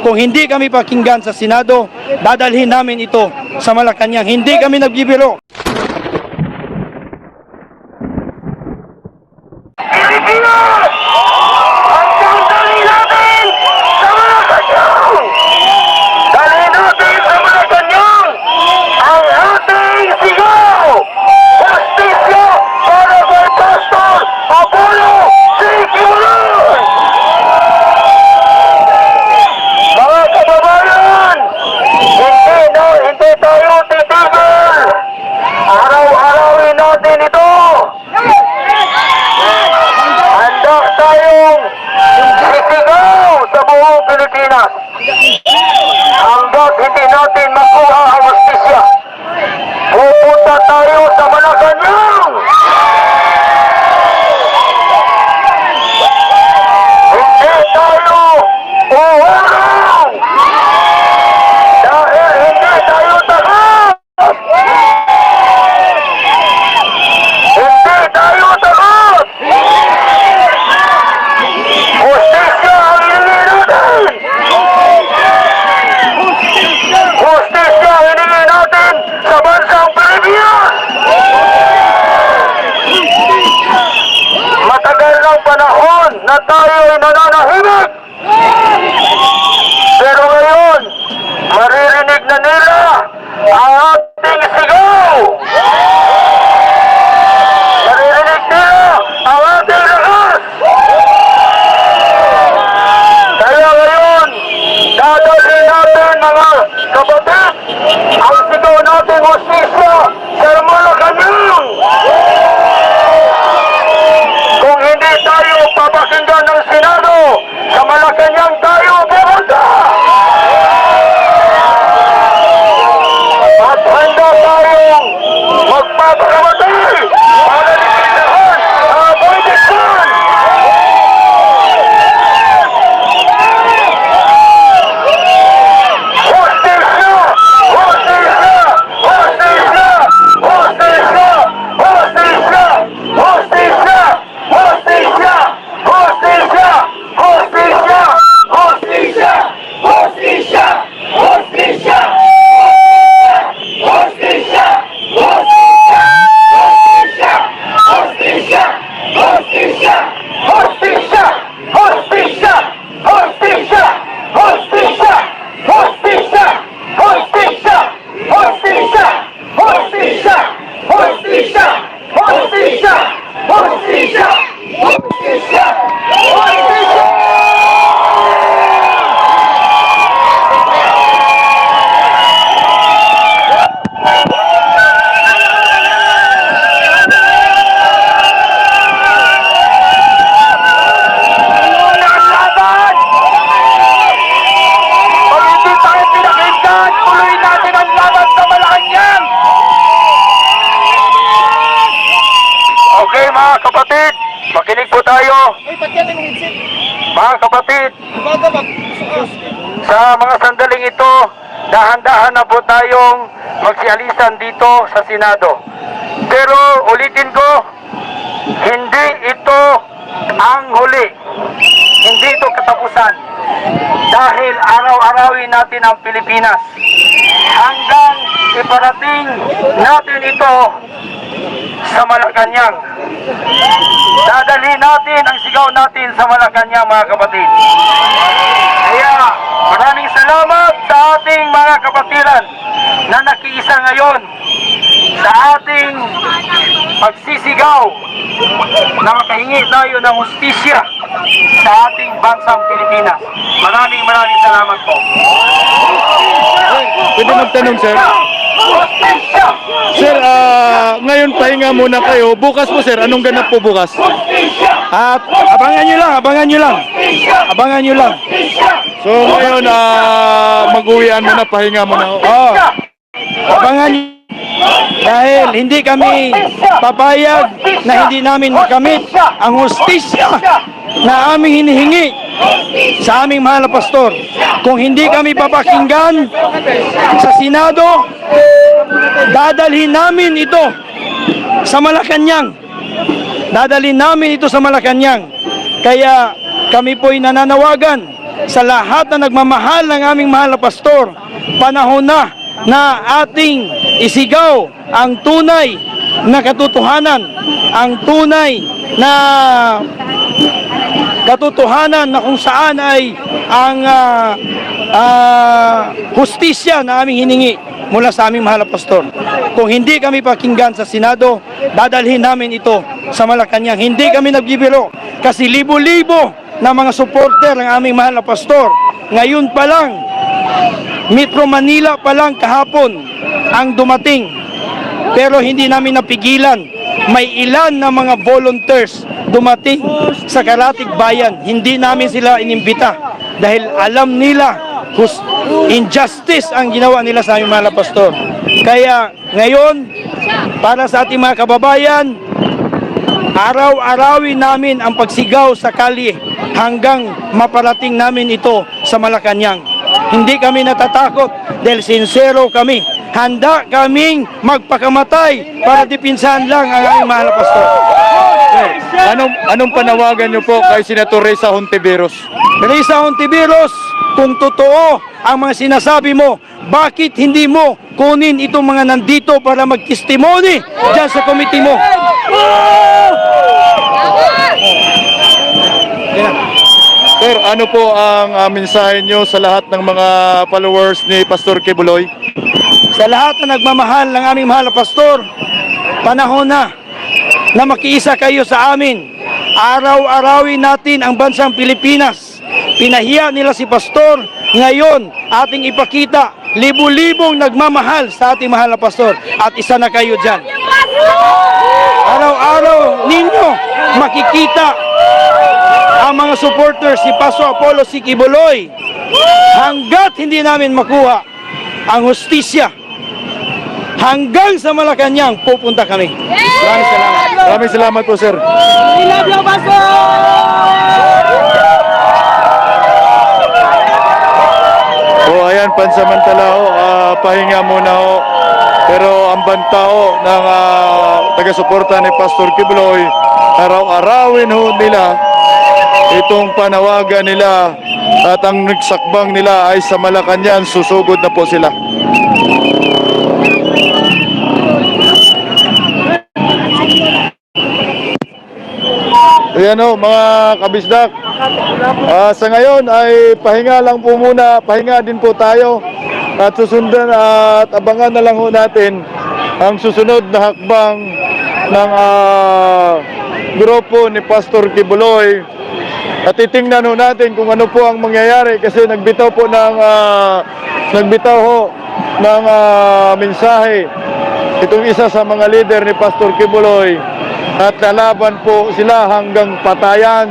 Kung hindi kami pakinggan sa Senado, dadalhin namin ito sa Malacanang. Hindi kami nagbibiro. Hindi natin makuha Ang sigaw nating hostesya, Sir Mulo, kapatid, makinig po tayo. Mga kapatid, sa mga sandaling ito, dahan-dahan na po tayong magsialisan dito sa Senado. Pero ulitin ko, hindi ito ang huli. Hindi ito katapusan. Dahil araw-arawin natin ang Pilipinas. Hanggang iparating natin ito sa Malacanang. Dadalhin natin ang sigaw natin sa Malacanang mga kapatid. Kaya maraming salamat sa ating mga kapatiran na nakiisa ngayon sa ating pagsisigaw na makahingi tayo ng hustisya sa ating bansang Pilipinas. Maraming maraming salamat po. Pwede magtanong, sir? Sir, ah, ngayon pahinga muna kayo. Bukas po, sir. Anong ganap po bukas? At abangan nyo lang, abangan nyo lang. Abangan nyo lang. So ngayon, ah, mag-uwian muna, pahinga muna. Oh, abangan nyo. Dahil hindi kami papayag na hindi namin makamit ang hustisya na aming hinihingi sa aming mahal na pastor. Kung hindi kami papakinggan sa Senado, dadalhin namin ito sa Malacanang. Dadalhin namin ito sa Malacanang. Kaya kami po'y nananawagan sa lahat na nagmamahal ng aming mahal na pastor. Panahon na na ating isigaw ang tunay na katotohanan, ang tunay na katotohanan na kung saan ay ang ah, ah, hustisya na aming hiningi mula sa aming mahal na pastor. Kung hindi kami pakinggan sa Senado, dadalhin namin ito sa Malacanang. Hindi kami nagbibiro kasi libo-libo na mga supporter ng aming mahal na pastor. Ngayon pa lang, Metro Manila pa lang kahapon ang dumating. Pero hindi namin napigilan. May ilan na mga volunteers dumating sa Karatig Bayan. Hindi namin sila inimbita dahil alam nila hus injustice ang ginawa nila sa aming mga pastor. Kaya ngayon, para sa ating mga kababayan, araw-arawin namin ang pagsigaw sa kalye hanggang maparating namin ito sa Malacanang. Hindi kami natatakot dahil sincero kami. Handa kaming magpakamatay para dipinsahan lang ang aming mahal pastor. Anong anong panawagan niyo po kay Senator Reza Hontiveros? Risa Hontiveros, kung totoo ang mga sinasabi mo, bakit hindi mo kunin itong mga nandito para magtestimony dyan sa committee mo? Sir, ano po ang ah, mensahe niyo sa lahat ng mga followers ni Pastor Kibuloy? Sa lahat na nagmamahal ng aming mahal na pastor, panahon na na makiisa kayo sa amin. Araw-arawin natin ang bansang Pilipinas. Pinahiya nila si pastor. Ngayon, ating ipakita, libu-libong nagmamahal sa ating mahal na pastor. At isa na kayo dyan. Araw-araw ninyo makikita ang mga supporters si Paso Apollo Sikibuloy hanggat hindi namin makuha ang hustisya hanggang sa Malacanang pupunta kami. Maraming salamat. Maraming salamat po, sir. O ayan, pansamantala ho, ah, pahinga muna ho. Pero ang banta ho ng ah, taga-suporta ni Pastor Kibuloy, araw-arawin ho nila itong panawagan nila at ang nagsakbang nila ay sa Malacanang, susugod na po sila. Ayan ho, mga kabisdak. Ah, sa ngayon ay pahinga lang po muna, pahinga din po tayo. At susundan at abangan na lang ho natin ang susunod na hakbang ng ah, grupo ni Pastor Kibuloy. At titingnan ho natin kung ano po ang mangyayari kasi nagbitaw po ng ah, nagbitaw ho ng ah, mensahe itong isa sa mga leader ni Pastor Kibuloy at lalaban po sila hanggang patayan.